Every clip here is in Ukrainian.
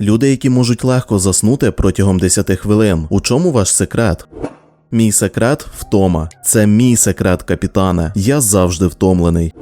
Люди, які можуть легко заснути протягом 10 хвилин. У чому ваш секрет? Мій секрет втома. Це мій секрет, капітане. Я завжди втомлений.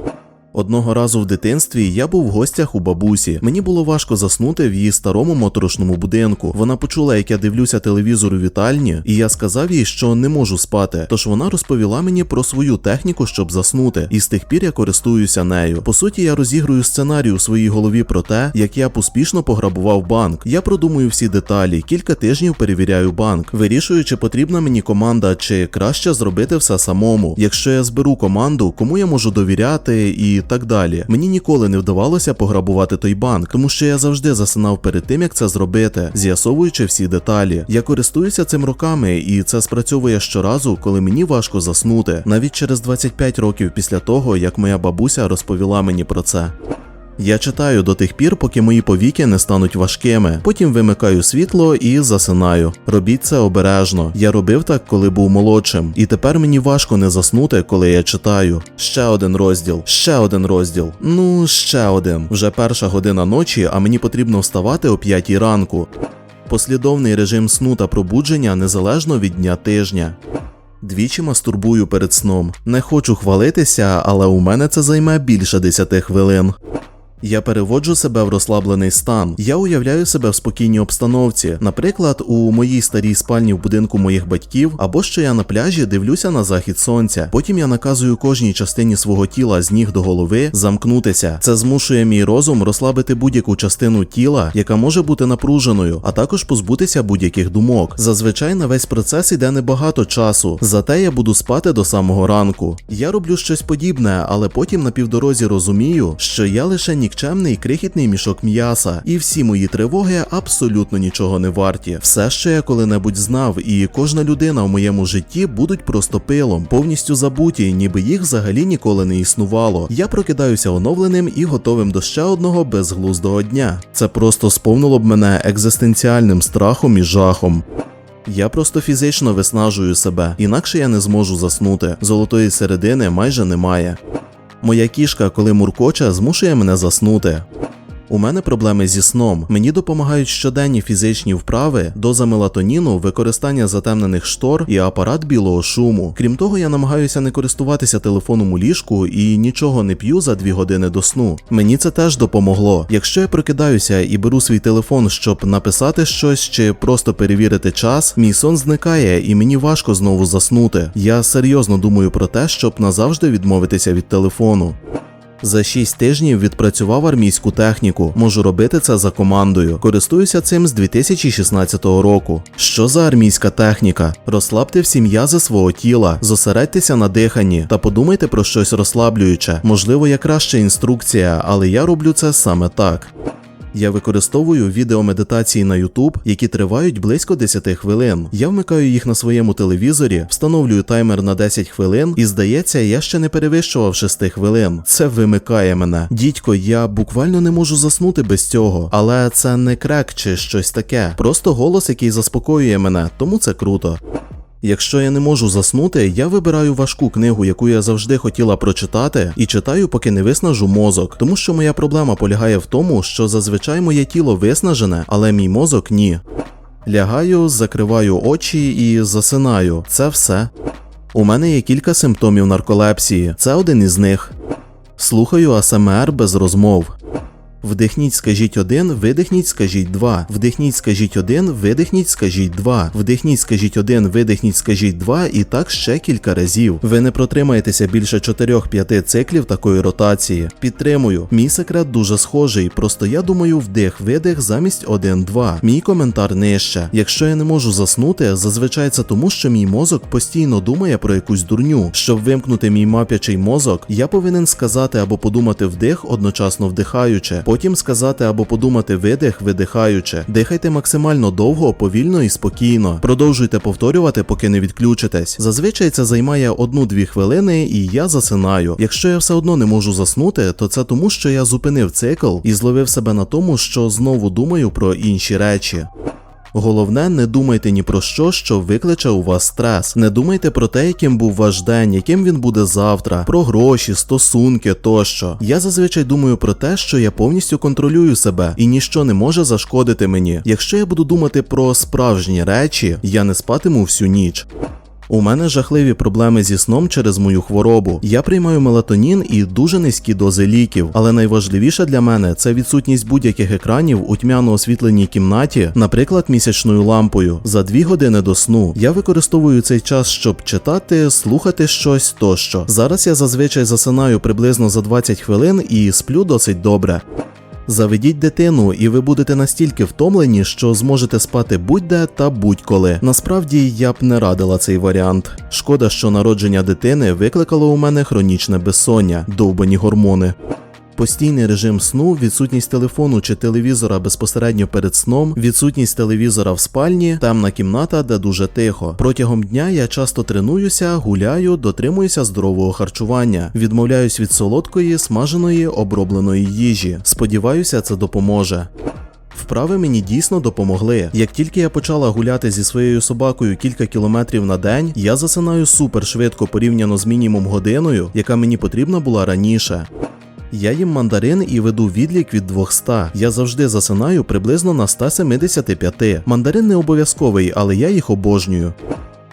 Одного разу в дитинстві я був в гостях у бабусі. Мені було важко заснути в її старому моторошному будинку. Вона почула, як я дивлюся телевізор у вітальні, і я сказав їй, що не можу спати. Тож вона розповіла мені про свою техніку, щоб заснути, і з тих пір я користуюся нею. По суті, я розігрую сценарій у своїй голові про те, як я успішно пограбував банк. Я продумую всі деталі, кілька тижнів перевіряю банк, вирішую, чи потрібна мені команда, чи краще зробити все самому. Якщо я зберу команду, кому я можу довіряти і так далі. Мені ніколи не вдавалося пограбувати той банк, тому що я завжди засинав перед тим, як це зробити, з'ясовуючи всі деталі. Я користуюся цим роками, і це спрацьовує щоразу, коли мені важко заснути, навіть через 25 років після того, як моя бабуся розповіла мені про це. Я читаю до тих пір, поки мої повіки не стануть важкими. Потім вимикаю світло і засинаю. Робіть це обережно. Я робив так, коли був молодшим, і тепер мені важко не заснути, коли я читаю. Ще один розділ, ще один розділ. Ну, ще один. Вже перша година ночі, а мені потрібно вставати о п'ятій ранку. Послідовний режим сну та пробудження незалежно від дня тижня. Двічі мастурбую перед сном. Не хочу хвалитися, але у мене це займе більше 10 хвилин. Я переводжу себе в розслаблений стан. Я уявляю себе в спокійній обстановці, наприклад, у моїй старій спальні в будинку моїх батьків, або що я на пляжі дивлюся на захід сонця. Потім я наказую кожній частині свого тіла з ніг до голови замкнутися. Це змушує мій розум розслабити будь-яку частину тіла, яка може бути напруженою, а також позбутися будь-яких думок. Зазвичай на весь процес йде небагато часу, зате я буду спати до самого ранку. Я роблю щось подібне, але потім на півдорозі розумію, що я лише нікчемний крихітний мішок м'яса, і всі мої тривоги абсолютно нічого не варті. Все, що я коли-небудь знав, і кожна людина в моєму житті будуть просто пилом, повністю забуті, ніби їх взагалі ніколи не існувало. Я прокидаюся оновленим і готовим до ще одного безглуздого дня. Це просто сповнило б мене екзистенціальним страхом і жахом. Я просто фізично виснажую себе, інакше я не зможу заснути. Золотої середини майже немає. Моя кішка, коли муркоче, змушує мене заснути. У мене проблеми зі сном. Мені допомагають щоденні фізичні вправи, доза мелатоніну, використання затемнених штор і апарат білого шуму. Крім того, я намагаюся не користуватися телефоном у ліжку і нічого не п'ю за дві години до сну. Мені це теж допомогло. Якщо я прокидаюся і беру свій телефон, щоб написати щось чи просто перевірити час, мій сон зникає і мені важко знову заснути. Я серйозно думаю про те, щоб назавжди відмовитися від телефону. За 6 тижнів відпрацював армійську техніку. Можу робити це за командою. Користуюся цим з 2016 року. Що за армійська техніка? Розслабте всі м'язи свого тіла, зосередьтеся на диханні та подумайте про щось розслаблююче. Можливо, є краща інструкція, але я роблю це саме так. Я використовую відеомедитації на YouTube, які тривають близько 10 хвилин. Я вмикаю їх на своєму телевізорі, встановлюю таймер на 10 хвилин, і здається, я ще не перевищував 6 хвилин. Це вимикає мене. Дідько, я буквально не можу заснути без цього, але це не крек чи щось таке. Просто голос, який заспокоює мене, тому це круто. Якщо я не можу заснути, я вибираю важку книгу, яку я завжди хотіла прочитати, і читаю, поки не виснажу мозок. Тому що моя проблема полягає в тому, що зазвичай моє тіло виснажене, але мій мозок ні. Лягаю, закриваю очі і засинаю. Це все. У мене є кілька симптомів нарколепсії. Це один із них. Слухаю АСМР без розмов. Вдихніть, скажіть один, видихніть, скажіть два. Вдихніть, скажіть один, видихніть, скажіть два. Вдихніть, скажіть один, видихніть, скажіть два, і так ще кілька разів. Ви не протримаєтеся більше 4-5 циклів такої ротації. Підтримую. Мій секрет дуже схожий, просто я думаю вдих, видих замість 1-2. Мій коментар нижче. Якщо я не можу заснути, зазвичай це тому, що мій мозок постійно думає про якусь дурню. Щоб вимкнути мій мап'ячий мозок, я повинен сказати або подумати вдих, одночасно вдихаючи. Потім сказати або подумати видих, видихаючи. Дихайте максимально довго, повільно і спокійно. Продовжуйте повторювати, поки не відключитесь. Зазвичай це займає 1-2 хвилини, і я засинаю. Якщо я все одно не можу заснути, то це тому, що я зупинив цикл і зловив себе на тому, що знову думаю про інші речі. Головне, не думайте ні про що, що викличе у вас стрес. Не думайте про те, яким був ваш день, яким він буде завтра, про гроші, стосунки тощо. Я зазвичай думаю про те, що я повністю контролюю себе і ніщо не може зашкодити мені. Якщо я буду думати про справжні речі, я не спатиму всю ніч. У мене жахливі проблеми зі сном через мою хворобу. Я приймаю мелатонін і дуже низькі дози ліків, але найважливіше для мене це відсутність будь-яких екранів у тьмяно освітленій кімнаті, наприклад, місячною лампою. За дві години до сну я використовую цей час, щоб читати, слухати щось тощо. Зараз я зазвичай засинаю приблизно за 20 хвилин і сплю досить добре. Заведіть дитину, і ви будете настільки втомлені, що зможете спати будь-де та будь-коли. Насправді я б не радила цей варіант. Шкода, що народження дитини викликало у мене хронічне безсоння, довбані гормони. Постійний режим сну, відсутність телефону чи телевізора безпосередньо перед сном, відсутність телевізора в спальні, темна кімната, де дуже тихо. Протягом дня я часто тренуюся, гуляю, дотримуюся здорового харчування, відмовляюсь від солодкої, смаженої, обробленої їжі. Сподіваюся, це допоможе. Вправи мені дійсно допомогли. Як тільки я почала гуляти зі своєю собакою кілька кілометрів на день, я засинаю супер швидко порівняно з мінімум годиною, яка мені потрібна була раніше. Я їм мандарин і веду відлік від 200. Я завжди засинаю приблизно на 175. Мандарин не обов'язковий, але я їх обожнюю.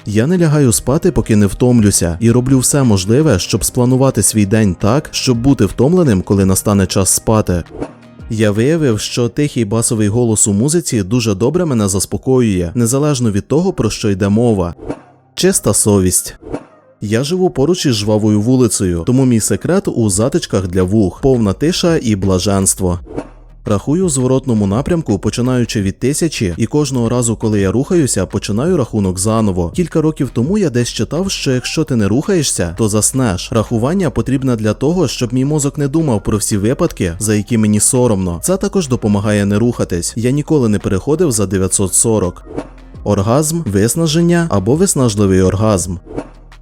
Я не лягаю спати, поки не втомлюся, і роблю все можливе, щоб спланувати свій день так, щоб бути втомленим, коли настане час спати. Я виявив, що тихий басовий голос у музиці дуже добре мене заспокоює, незалежно від того, про що йде мова. Чиста совість. Я живу поруч із жвавою вулицею, тому мій секрет у затичках для вух, повна тиша і блаженство. Рахую в зворотному напрямку, починаючи від тисячі, і кожного разу, коли я рухаюся, починаю рахунок заново. Кілька років тому я десь читав, що якщо ти не рухаєшся, то заснеш. Рахування потрібне для того, щоб мій мозок не думав про всі випадки, за які мені соромно. Це також допомагає не рухатись. Я ніколи не переходив за 940. Оргазм, виснаження або виснажливий оргазм.